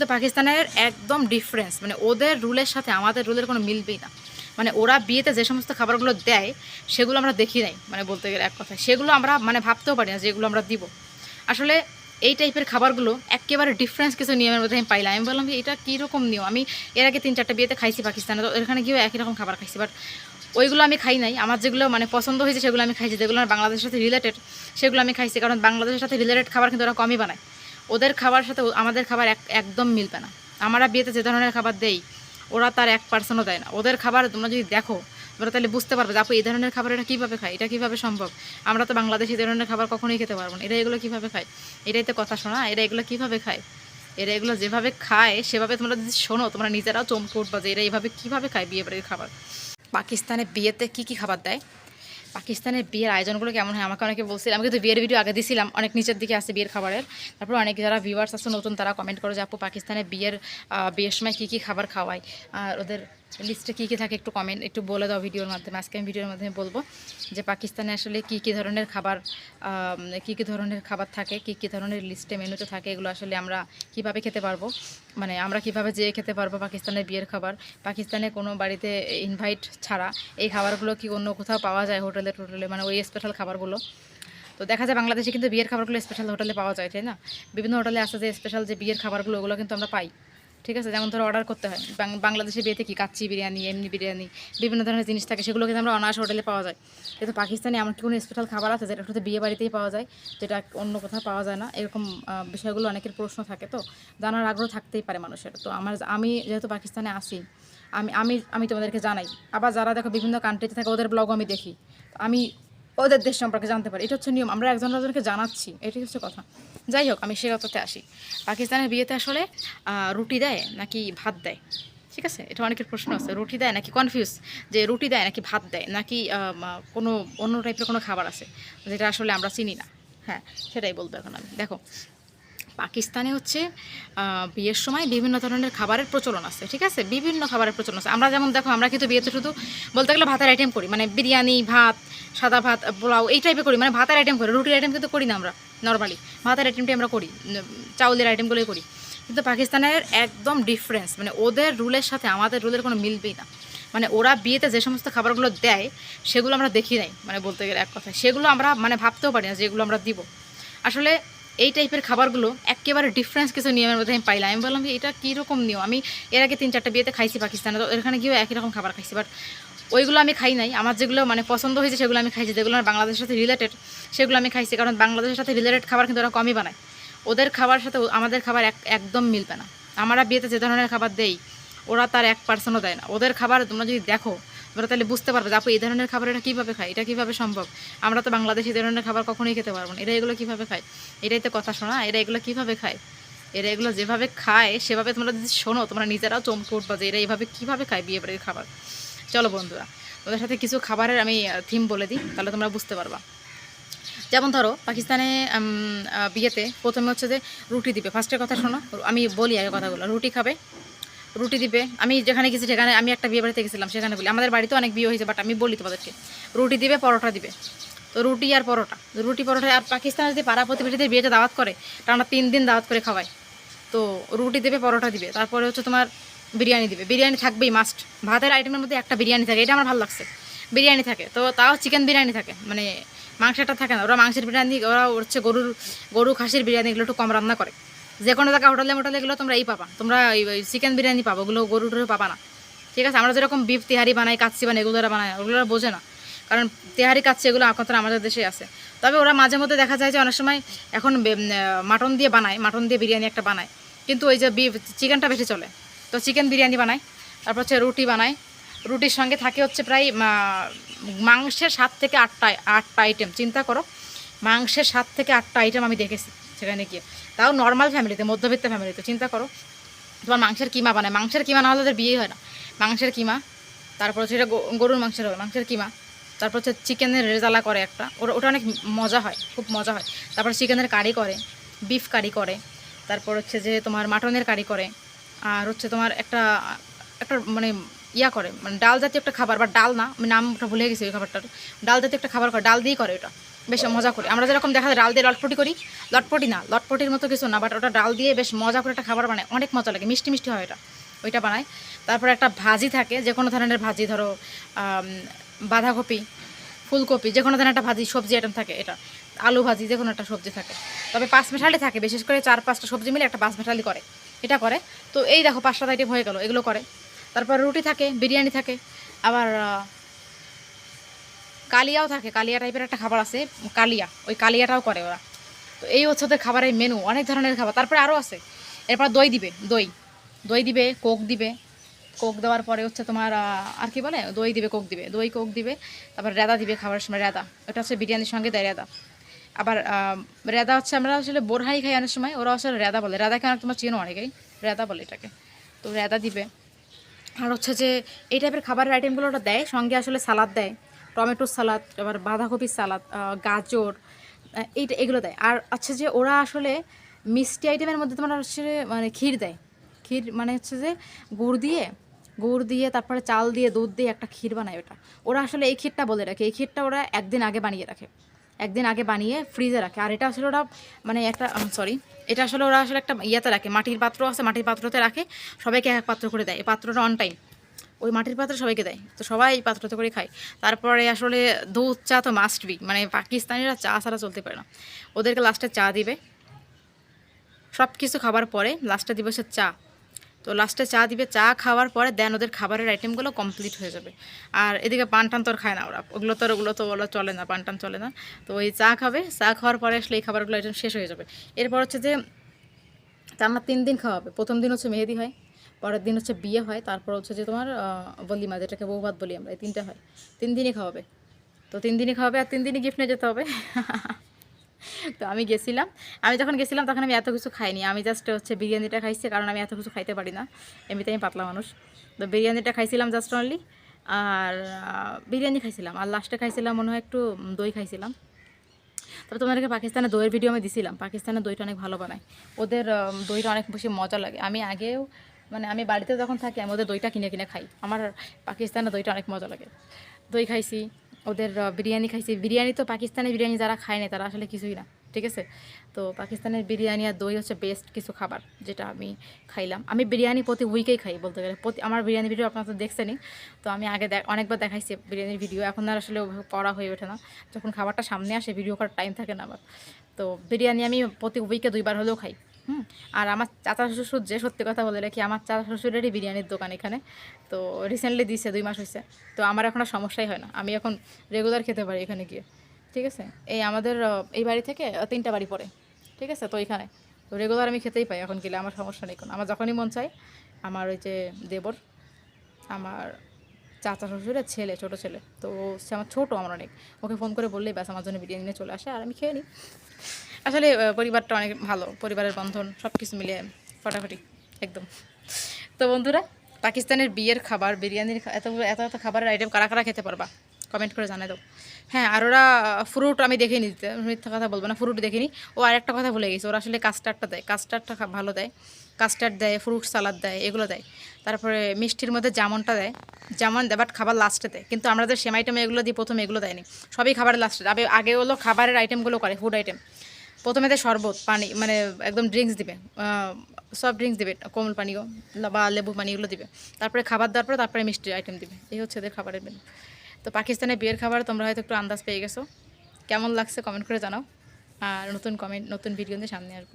কিন্তু পাকিস্তানের একদম ডিফারেন্স মানে ওদের রুলের সাথে আমাদের রুলের কোনো মিলবেই না। মানে ওরা বিয়েতে যে সমস্ত খাবারগুলো দেয়, সেগুলো আমরা দেখি নাই মানে বলতে গেলে এক কথা সেগুলো আমরা মানে ভাবতেও পারি না যেগুলো আমরা দিব। আসলে এই টাইপের খাবারগুলো একেবারে ডিফারেন্স কিছু নিয়মের মধ্যে আমি পাইলাম। আমি বললাম যে, এটা কীরকম নিয়ম? আমি এর আগে তিন চারটা বিয়েতে খাইছি পাকিস্তানে, তো এখানে গিয়েও একই রকম খাবার খাইছি। বাট ওইগুলো আমি খাই নাই। আমার যেগুলো মানে পছন্দ হয়েছে সেগুলো আমি খাইছি। যেগুলো আমার বাংলাদেশের সাথে রিলেটেড সেগুলো আমি খাইছি। কারণ বাংলাদেশের সাথে রিলেটেড খাবার কিন্তু ওরা কমই বানায়। ওদের খাবার সাথে আমাদের খাবার এক একদম মিলবে না। আমরা বিয়েতে যে ধরনের খাবার দেই, ওরা তার এক পার্সেন্টও দেয় না। ওদের খাবার তোমরা যদি দেখো, তোমরা তাহলে বুঝতে পারবে যে আপু এই ধরনের খাবার এটা কীভাবে খায়, এটা কীভাবে সম্ভব? আমরা তো বাংলাদেশে এই ধরনের খাবার কখনোই খেতে পারব না। এরা এগুলো কীভাবে খায়? এটাই তো কথা শোনা, এরা এগুলো কীভাবে খায়? এরা এগুলো যেভাবে খায়, সেভাবে তোমরা যদি শোনো, তোমরা নিজেরাও চমকে উঠবা যে এরা এভাবে কীভাবে খায় বিয়ে বাড়ির খাবার। পাকিস্তানে বিয়েতে কি কি খাবার দেয়? পাকিস্তানের বিয়ের আয়োজনগুলো কেমন হয়? আমাকে অনেকে বলছিলাম আমি কিন্তু বিয়ের ভিডিও আগে দিয়েছিলাম অনেক নিচের দিকে আসে বিয়ের খাবারের। তারপর অনেক যারা ভিউয়ার্স আছে, নতুন তারা কমেন্ট করে যে, আপু পাকিস্তানের বিয়ের বিয়ের সময় কী কী খাবার খাওয়ায়? আর ওদের লিস্টে কী কী থাকে একটু কমেন্ট একটু বলে দাও ভিডিওর মাধ্যমে। আজকে আমি ভিডিওর মাধ্যমে বলব যে পাকিস্তানে আসলে কী কী ধরনের খাবার কী কী ধরনের খাবার থাকে, কী কী ধরনের লিস্টে মেনুতে থাকে, এগুলো আসলে আমরা কীভাবে খেতে পারব? মানে আমরা কীভাবে যেয়ে খেতে পারব পাকিস্তানের বিয়ের খাবার? পাকিস্তানে কোনো বাড়িতে ইনভাইট ছাড়া এই খাবারগুলো কি অন্য কোথাও পাওয়া যায় হোটেলে টোটেলে? মানে ওই স্পেশাল খাবারগুলো। তো দেখা যায় বাংলাদেশে কিন্তু বিয়ের খাবারগুলো স্পেশাল হোটেলে পাওয়া যায়, তাই না? বিভিন্ন হোটেলে আছে যে স্পেশাল যে বিয়ের খাবারগুলো, ওগুলো কিন্তু আমরা পাই। ঠিক আছে? যেমন ধরো অর্ডার করতে হয়। বাংলাদেশে বিয়েতে কি কাচ্চি বিরিয়ানি, এমনি বিরিয়ানি, বিভিন্ন ধরনের জিনিস থাকে সেগুলো কিন্তু আমরা অনায়াস হোটেলে পাওয়া যায়। কিন্তু পাকিস্তানে এমন কি কোনো স্পেশাল খাবার আছে, যেটা শুধু বিয়ে বাড়িতেই পাওয়া যায়, যেটা অন্য কোথাও পাওয়া যায় না? এরকম বিষয়গুলো অনেকের প্রশ্ন থাকে তো? জানার আগ্রহ থাকতেই পারে মানুষের। তো আমার আমি যেহেতু পাকিস্তানে আসি আমি আমি আমি তোমাদেরকে জানাই। আবার যারা দেখো বিভিন্ন কান্ট্রিতে থাকে, ওদের ব্লগও আমি দেখি। আমি ওদের দেশ সম্পর্কে জানতে পারি। এটা হচ্ছে নিয়ম। আমরা একজন একজনকে জানাচ্ছি। এটাই হচ্ছে কথা। যাই হোক, আমি সে কথাতে আসি। পাকিস্তানের বিয়েতে আসলে রুটি দেয় নাকি ভাত দেয়? ঠিক আছে? এটা অনেকের প্রশ্ন আছে। রুটি দেয় নাকি কনফিউজ যে রুটি দেয় নাকি ভাত দেয়? নাকি কোনো অন্য টাইপের কোনো খাবার আছে? যেটা আসলে আমরা চিনি না। হ্যাঁ সেটাই বলব এখন আমি। দেখো পাকিস্তানে হচ্ছে বিয়ের সময় বিভিন্ন ধরনের খাবারের প্রচলন আছে, ঠিক আছে? বিভিন্ন খাবারের প্রচলন আছে। আমরা যেমন দেখো, আমরা কিন্তু বিয়েতে শুধু বলতে গেলে ভাতের আইটেম করি। মানে বিরিয়ানি, ভাত, সাদা ভাত, পোলাও, এই টাইপে করি। মানে ভাতের আইটেম করি, রুটির আইটেম কিন্তু করি না আমরা নর্মালি ভাতের আইটেমটি আমরা করি চাউলের আইটেমগুলোই করি। কিন্তু পাকিস্তানের একদম ডিফারেন্স মানে ওদের রুলের সাথে আমাদের রুলের কোনো মিলবেই না। মানে ওরা বিয়েতে যে সমস্ত খাবারগুলো দেয়, সেগুলো আমরা দেখি নাই মানে বলতে গেলে এক কথা সেগুলো আমরা মানে ভাবতেও পারি না যেগুলো আমরা দিব। আসলে এই টাইপের খাবারগুলো একেবারে ডিফারেন্স কিছু নিয়মের মধ্যে আমি পাইলাম। আমি বললাম যে, এটা কীরকম নিয়ম? আমি এর আগে তিন চারটা বিয়েতে খাইছি পাকিস্তানে, তো এখানে গিয়েও একই রকম খাবার খাইছি। বাট ওইগুলো আমি খাই নাই। আমার যেগুলো মানে পছন্দ হয়েছে, সেগুলো আমি খাইছি। যেগুলো আমার বাংলাদেশের সাথে রিলেটেড সেগুলো আমি খাইছি। কারণ বাংলাদেশের সাথে রিলেটেড খাবার কিন্তু ওরা কমই বানায়। ওদের খাবার সাথে আমাদের খাবার এক, একদম মিলবে না। আমরা বিয়েতে যে ধরনের খাবার দেই, ওরা তার এক পার্সেন্টও দেয় না। ওদের খাবার তোমরা যদি দেখো তোমরা তাহলে বুঝতে পারবে যে আপু এই ধরনের খাবার এটা কীভাবে খায়, এটা কীভাবে সম্ভব? আমরা তো বাংলাদেশে এই ধরনের খাবার কখনোই খেতে পারব না। এরা এগুলো কীভাবে খায়? এটাই তো কথা শোনা, এরা এগুলো কীভাবে খায়? এরা এগুলো যেভাবে খায়, সেভাবে তোমরা যদি শোনো, তোমরা নিজেরাও চমকে উঠবা যে এরা এইভাবে কীভাবে খায় বিয়ে বাড়ির খাবার। চলো বন্ধুরা ওদের সাথে কিছু খাবারের আমি থিম বলে দিই, তাহলে তোমরা বুঝতে পারবা। যেমন ধরো, পাকিস্তানে বিয়েতে প্রথমে হচ্ছে যে রুটি দিবে। ফার্স্টের কথা শোনো, আমি বলি আগে কথাগুলো। রুটি খাবে রুটি দিবে। আমি যেখানে গেছি সেখানে আমি একটা বিয়ে বাড়িতে গেছিলাম, সেখানে বলি, আমাদের বাড়িতে অনেক বিয়ে হয়েছে বাট আমি বলি তোমাদেরকে, রুটি দিবে, পরোটা দিবে। তো রুটি আর পরোটা রুটি, পরোটা, আর পাকিস্তানে যদি পাড়া প্রতিবেশীদের বিয়েতে দাওয়াত করে টানা তিন দিন দাওয়াত করে খাওয়ায় তো রুটি দেবে, পরোটা দিবে, তারপরে হচ্ছে তোমার বিরিয়ানি দিবে। বিরিয়ানি থাকবেই মাস্ট ভাতের আইটেমের মধ্যে একটা বিরিয়ানি থাকে, এটা আমার ভালো লাগছে। বিরিয়ানি থাকে, তো তাও চিকেন বিরিয়ানি থাকে মানে মাংসটা থাকে না, ওরা মাংসের বিরিয়ানি, ওরা হচ্ছে গরুর গরু খাসির বিরিয়ানি এগুলো একটু কম রান্না করে। যে কোনো জায়গায় হোটেলে মোটেলে এগুলো তোমরা এই পাবা। তোমরা চিকেন বিরিয়ানি পাবো, ওগুলো গরু টরু পাবা না। ঠিক আছে? আমরা যেরকম বিফ তিহারি বানাই কাচ্ছি বানাই, এগুলো ওরা বানায়, ওগুলো বোঝে না। কারণ তেহারি, কাচ্চি এগুলো একমাত্র আমাদের দেশে আছে। তবে ওরা মাঝে মধ্যে দেখা যায় যে অনেক সময় এখন মাটন দিয়ে বানায়, মাটন দিয়ে বিরিয়ানি একটা বানায়। কিন্তু ওই যে বিফ চিকেনটা বেশি চলে। তো চিকেন বিরিয়ানি বানায়, তারপর হচ্ছে রুটি বানায়। রুটির সঙ্গে থাকে হচ্ছে প্রায় মাংসের সাত থেকে আটটা আটটা আইটেম চিন্তা করো, মাংসের সাত থেকে আটটা আইটেম আমি দেখেছি সেখানে গিয়ে। তাও নর্মাল ফ্যামিলিতে মধ্যবিত্ত ফ্যামিলিতে চিন্তা করো। তোমার মাংসের কিমা বানায়। মাংসের কিমা না হলে ওদের বিয়ে হয় না। মাংসের কিমা, তারপর এটা গরুর মাংসের হবে। মাংসের কিমা, তারপর হচ্ছে চিকেনের রেজালা করে একটা। ওটা ওটা অনেক মজা হয়, খুব মজা হয়। তারপর চিকেনের কারি করে বিফ কারি করে। তারপর হচ্ছে যে তোমার মাটনের কারি করে। আর হচ্ছে তোমার একটা একটা মানে ইয়া করে মানে ডাল জাতীয় একটা খাবার, বা ডাল না, আমি নামটা ভুলে গেছি ওই খাবারটার। ডাল জাতীয় একটা খাবার করে, ডাল দিয়েই করে ওটা। বেশ মজা করি। আমরা যেরকম দেখা যায় ডাল দিয়ে লটপটি করি, লটপটি না, লটপটির মতো কিছু না বাট ওটা ডাল দিয়ে বেশ মজা করে একটা খাবার বানায়, অনেক মজা লাগে, মিষ্টি মিষ্টি হয় এটা ওইটা বানায়। তারপরে একটা ভাজি থাকে, যে কোনো ধরনের ভাজি, ধরো বাঁধাকপি, ফুলকপি, যে কোনো ধরনের একটা ভাজি, সবজি আইটেম থাকে এটা, আলু ভাজি, যে কোনো একটা সবজি থাকে। তবে পাঁচ মেশালি থাকে, বিশেষ করে চার পাঁচটা সবজি মিলে একটা পাঁচ মেশালি করে, এটা করে। তো এই দেখো, পাঁচটা আইটেম হয়ে গেল, এগুলো করে। তারপর রুটি থাকে, বিরিয়ানি থাকে, আবার কালিয়াও থাকে, কালিয়া টাইপের একটা খাবার আছে, কালিয়া, ওই কালিয়াটাও করে ওরা। তো এই হচ্ছে ওদের খাবারের মেনু অনেক ধরনের খাবার। তারপরে আরও আছে, এরপর দই দিবে, দই। দই দিবে, কোক দিবে। কোক দেওয়ার পরে হচ্ছে তোমার আর কি বলে? দই দিবে, কোক দিবে। দই, কোক দিবে, তারপর রেদা দিবে খাবারের সময় রেদা এটা হচ্ছে বিরিয়ানির সঙ্গে দেয় রেদা আবার রেদা হচ্ছে আমরা আসলে বোরহাই খাই অনেক সময়, ওরা আসলে রেদা বলে। রেদাকে অনেক তোমার চেনো অনেকেই? রেদা বলে এটাকে। তো রেদা দিবে। আর হচ্ছে যে, এই টাইপের খাবারের আইটেমগুলো ওটা দেয়, সঙ্গে আসলে সালাদ দেয়। টমেটোর সালাদ, আবার বাঁধাকপির সালাদ গাজর এইটা এগুলো দেয়। আর হচ্ছে যে ওরা আসলে মিষ্টি আইটেমের মধ্যে তোমার হচ্ছে মানে ক্ষীর দেয়। ক্ষীর মানে হচ্ছে যে গুড় দিয়ে গুড় দিয়ে, তারপরে চাল দিয়ে, দুধ দিয়ে একটা ক্ষীর বানায় ওটা। ওরা আসলে এই ক্ষীরটা বলে রাখে। এই ক্ষীরটা ওরা একদিন আগে বানিয়ে রাখে। একদিন আগে বানিয়ে ফ্রিজে রাখে। আর এটা আসলে ওরা মানে একটা সরি এটা আসলে ওরা আসলে একটা ইয়েতে রাখে। মাটির পাত্র আছে, মাটির পাত্রতে রাখে। সবাইকে এক পাত্র করে দেয়। এই পাত্রটা অন টাইম ওই মাটির পাত্র সবাইকে দেয়। তো সবাই এই পাত্রতে করে খায়। তারপরে আসলে দুধ চা তো মাস্ট বি মানে পাকিস্তানিরা চা ছাড়া চলতে পারে না। ওদেরকে লাস্টে চা দিবে। সব কিছু খাবার পরে লাস্টে দিবে হচ্ছে চা। তো লাস্টে চা দিবে, চা খাওয়ার পরে দেন ওদের খাবারের আইটেমগুলো কমপ্লিট হয়ে যাবে। আর এদিকে পান টান তো আর খায় না ওরা। ওগুলো তো ওগুলো তো ওগুলো চলে না, পান টান চলে না। তো ওই চা খাবে, চা খাওয়ার পরে আসলে এই খাবারগুলো আইটেম শেষ হয়ে যাবে। এরপর হচ্ছে যে তা তিন দিন খাওয়াবে প্রথম দিন হচ্ছে মেহেদি হয়। পরের দিন হচ্ছে বিয়ে হয়, তারপর হচ্ছে যে তোমার বলিমা যেটাকে বৌভাত বলি আমরা, এই তিনটে হয়। তিন দিনই খাওয়াবে। তো তিন দিনই খাওয়াবে আর তিন দিনই গিফট নিয়ে যেতে হবে। তো আমি গেছিলাম। আমি যখন গেছিলাম তখন আমি এত কিছু খাইনি। আমি জাস্ট হচ্ছে বিরিয়ানিটা খাইছি, কারণ আমি এত কিছু খাইতে পারি না। এমনিতে আমি পাতলা মানুষ। তো বিরিয়ানিটা খাইছিলাম জাস্ট অনলি আর বিরিয়ানি খাইছিলাম। আর লাস্টে খাইছিলাম মনে হয় একটু দই খাইছিলাম। তবে তোমাদেরকে পাকিস্তানে দইয়ের ভিডিও আমি দিছিলাম। পাকিস্তানের দইটা অনেক ভালো বানায়। ওদের দইটা অনেক বেশি মজা লাগে। আমি আগেও মানে আমি বাড়িতে যখন থাকি, আমি ওদের দইটা কিনে কিনে খাই। আমার পাকিস্তানের দইটা অনেক মজা লাগে। দই খাইছি, ওদের বিরিয়ানি খাইছি। বিরিয়ানি তো পাকিস্তানের বিরিয়ানি যারা খায় না তারা আসলে কিছুই না, ঠিক আছে? তো পাকিস্তানের বিরিয়ানি আর দই হচ্ছে বেস্ট কিছু খাবার, যেটা আমি খাইলাম। আমি বিরিয়ানি প্রতি উইকেই খাই বলতে গেলে। প্রতি, আমার বিরিয়ানি ভিডিও আপনারা তো দেখছেনই। তো আমি আগে অনেকবার দেখাইছি বিরিয়ানির ভিডিও এখন আর আসলে করা হয়ে ওঠে না। যখন খাবারটা সামনে আসে ভিডিও করার টাইম থাকে না আমার। তো বিরিয়ানি আমি প্রতি উইকে দুইবার হলেও খাই। হুম। আর আমার চাচা শ্বশুর যে সত্যি কথা বলে রাখি, আমার চাচা শ্বশুরেরই বিরিয়ানির দোকান এখানে। তো রিসেন্টলি দিছে, দুই মাস হয়েছে তো আমার এখন আর সমস্যাই হয় না। আমি এখন রেগুলার খেতে পারি এখানে গিয়ে। ঠিক আছে? এই আমাদের এই বাড়ি থেকে তিনটা বাড়ি পড়ে। ঠিক আছে? তো এখানে। তো রেগুলার আমি খেতেই পাই এখন গেলে, আমার সমস্যা নেই কোনো। আমার যখনই মন চায়, আমার ওই যে দেবর, আমার চাচা শ্বশুরের ছেলে, ছোটো ছেলে। তো সে আমার ছোটো, আমার অনেক। ওকে ফোন করে বললেই ব্যাস আমার জন্য বিরিয়ানি নিয়ে চলে আসে আর আমি খেয়ে নিই। আসলে পরিবারটা অনেক ভালো। পরিবারের বন্ধন সব কিছু মিলে ফটাফটি, একদম। তো বন্ধুরা, পাকিস্তানের বিয়ের খাবার, বিরিয়ানির এত এত এত খাবারের আইটেম কারা কারা খেতে পারবা? কমেন্ট করে জানাই দাও। হ্যাঁ আর ওরা ফ্রুট আমি দেখে নিতে মিথ্যা কথা বলব না ফ্রুট দেখিনি। ও আর একটা কথা ভুলে গেছি, ওরা আসলে কাস্টার্ডটা দেয় কাস্টার্ডটা ভালো দেয়। কাস্টার্ড দেয় ফ্রুট সালাদ দেয়, এগুলো দেয়। তারপরে মিষ্টির মধ্যে জামনটা দেয়, জামন দেয় বাট খাবার লাস্টে দেয়। কিন্তু আমাদের সেমাই টেমে এগুলো দিই, প্রথমে এগুলো দেয়নি। সবই খাবারের লাস্টে আগে আগে হলো খাবারের আইটেমগুলো করে ফুড আইটেম প্রথমে দেয় শরবত, পানি মানে একদম ড্রিঙ্কস দিবে। সব ড্রিঙ্কস দিবে, কোমল পানীয় বা লেবু পানি এগুলো দিবে। তারপরে খাবার দেওয়ার পরে তারপরে মিষ্টি আইটেম দিবে। এই হচ্ছে এদের খাবারের মেনু তো পাকিস্তানের বিয়ের খাবার তোমরা হয়তো একটু আন্দাজ পেয়ে গেছো। কেমন লাগছে কমেন্ট করে জানাও। আর নতুন কমেন্ট নতুন ভিডিও নিয়ে সামনে আসব।